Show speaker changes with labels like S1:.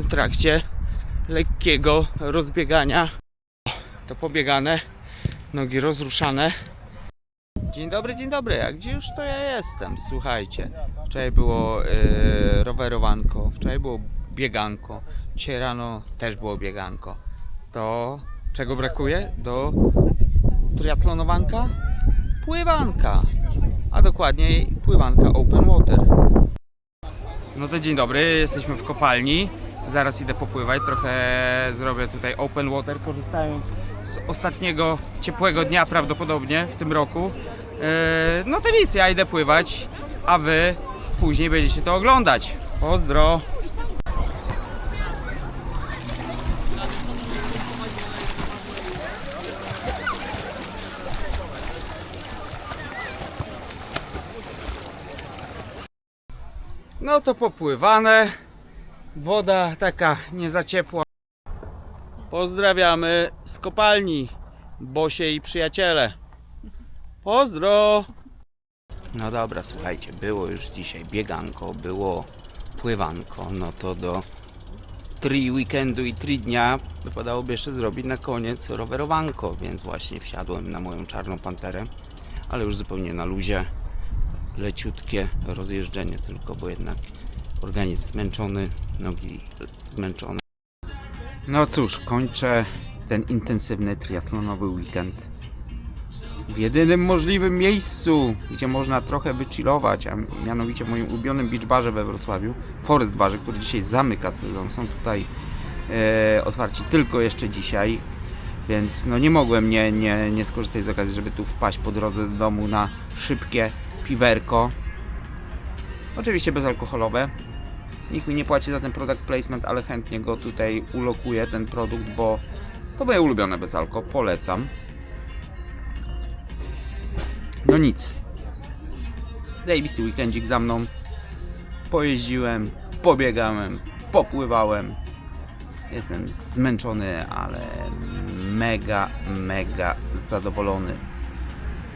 S1: w trakcie lekkiego rozbiegania. To pobiegane, nogi rozruszane. Dzień dobry, dzień dobry. A gdzie już to ja jestem? Słuchajcie, wczoraj było e, rowerowanko, wczoraj było bieganko, dzisiaj rano też było bieganko. To czego brakuje? Do triatlonowanka? Pływanka. A dokładniej pływanka open water. No to dzień dobry, jesteśmy w kopalni. Zaraz idę popływać, trochę zrobię tutaj open water, korzystając z ostatniego ciepłego dnia prawdopodobnie w tym roku. Eee, No to nic, ja idę pływać, a wy później będziecie to oglądać. Pozdro! No to popływane. Woda taka nie za ciepła. Pozdrawiamy z kopalni, Bosie i przyjaciele. Pozdro! No dobra, słuchajcie, było już dzisiaj bieganko, było pływanko, no to do tri weekendu i tri dnia wypadałoby jeszcze zrobić na koniec rowerowanko, więc właśnie wsiadłem na moją czarną panterę, ale już zupełnie na luzie, leciutkie rozjeżdżenie tylko, bo jednak organizm zmęczony, nogi zmęczone. No cóż, kończę ten intensywny triatlonowy weekend w jedynym możliwym miejscu, gdzie można trochę wychillować, a mianowicie w moim ulubionym beach barze we Wrocławiu, Forest Barze, który dzisiaj zamyka sezon. Są tutaj e, otwarci tylko jeszcze dzisiaj, więc no nie mogłem nie, nie, nie skorzystać z okazji, żeby tu wpaść po drodze do domu na szybkie piwerko. Oczywiście bezalkoholowe. Nikt mi nie płaci za ten product placement, ale chętnie go tutaj ulokuję, ten produkt, bo to moje ulubione bezalko, polecam. No nic. Zajebisty weekendzik za mną. Pojeździłem, pobiegałem, popływałem. Jestem zmęczony, ale mega, mega zadowolony.